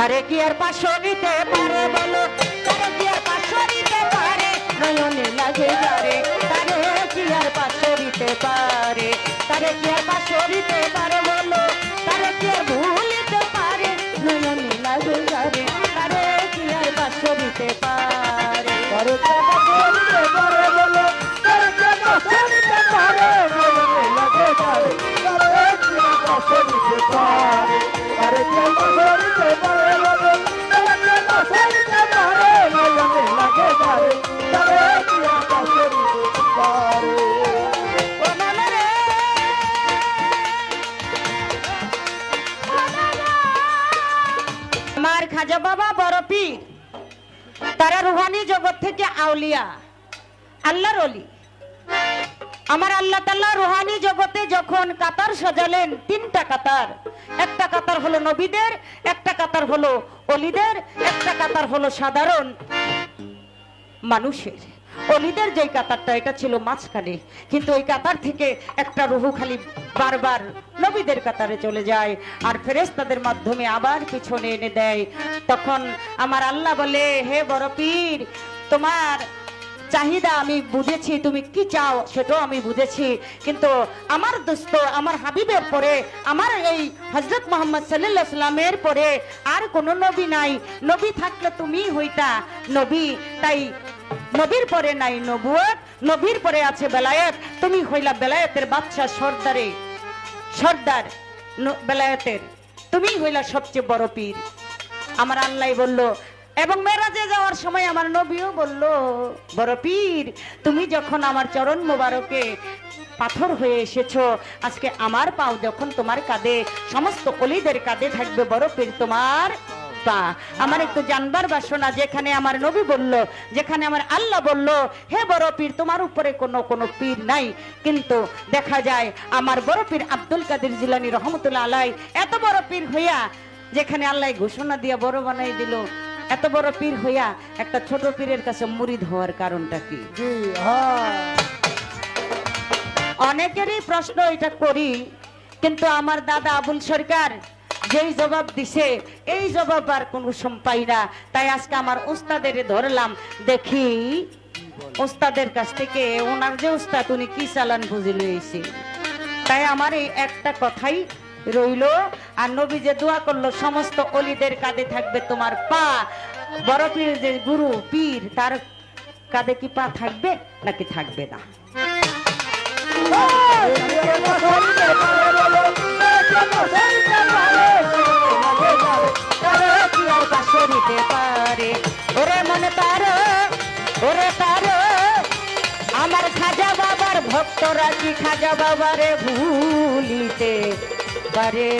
তারে কি আর পাশো নিতে পারে বলো? তারে কি আর পাশো নিতে পারে? নয়নে লাগে যারে। তারে কি আর পাশো নিতে পারে? তারে কি আর পাশো নিতে পারে বলো? তারে কি আর ভুলিতে পারে? নয়নে লাগে যারে। তারে কি আর পাশো নিতে পারে? তারে কেন বলতে পারে বলো? তারে কেন শুনতে পারে? মনে লাগে তারে খাজা বাবা, বড় পীর। তারা রুহানি জগৎ থেকে আউলিয়া, আল্লাহর অলি। আমার আল্লাহ তাল্লাহ রুহানি জগতে যখন কাতার সাজালেন, তিনটা কাতার। একটা কাতার হলো নবীদের, একটা কাতার হলো অলিদের, একটা কাতার হলো সাধারণ মানুষের। অলিদের যে কাতারটা, এটা ছিল মাঝখানে। কিন্তু ওই কাতার থেকে একটা রুহু খালি বারবার নবীদের কাতারে চলে যায় আর ফেরেস্তাদের মাধ্যমে আবার পিছনে এনে দেয়। তখন আমার আল্লাহ বলে, হে বড় পীর, তোমার চাহিদা আমি বুঝেছি, তুমি কি চাও সেটাও আমি বুঝেছি। কিন্তু আমার দোস্ত, আমার হাবিবের পরে, আমার এই হজরত মোহাম্মদ সাল্লাহ সাল্লামের পরে আর কোনো নবী নাই। নবী থাকলে তুমি হইতা। নবী, তাই নবীর পরে নাই নবুয়ত, নবীর পরে আছে বেলায়েত। তুমি হইলা বেলায়েতের বাচ্চা সর্দারে। সর্দার বেলায়েতের। তুমি হইলা সবচেয়ে বড় পীর। আমার আল্লাহ বলল, এবং মেরাজে যাওয়ার সময় আমার নবীও বলল, বড় পীর, তুমি যখন আমার চরণ মোবারকে পাথর হয়ে এসেছ, আজকে আমার পাও যখন তোমার কাঁধে, সমস্ত অলিদের কাঁধে থাকবে বড় পীর তোমার পা আমার একটু জানবার বাসনা যেখানে আমার নবী বলল যেখানে আমার আল্লাহ বলল হে বড় পীর তোমার উপরে কোনো কোনো পীর নাই। কিন্তু দেখা যায় আমার বড় পীর আব্দুল কাদের জিলানি রহমতুল্লাহ আলাই এত বড় পীর হইয়া যেখানে আল্লাহ ঘোষণা দিয়া বড় বানাই দিল এত বড় পীর হইয়া একটা ছোট পীরের কাছে মুরিদ হওয়ার কারণটা কি? হ্যাঁ। অনেকেরই প্রশ্ন এটা করি কিন্তু আমার দাদা আবুল সরকার যেই জবাব দিছে এই জবাব আর কোনো সম পাই না তাই আজকে আমার উস্তাদের ধরলাম দেখি উস্তাদের কাছ থেকে ওনার যে উস্তাদ উনি কি চালান বুঝে লইছে তাই আমার এই একটা কথাই রইল আর নবী যে দোয়া করল সমস্ত অলিদের কাঁধে থাকবে তোমার পা বড় পীর যে গুরু পীর তার কাঁধে কি পা থাকবে নাকি থাকবে না ভক্তরা কি খাজা বাবারে ভুলিতে পারে?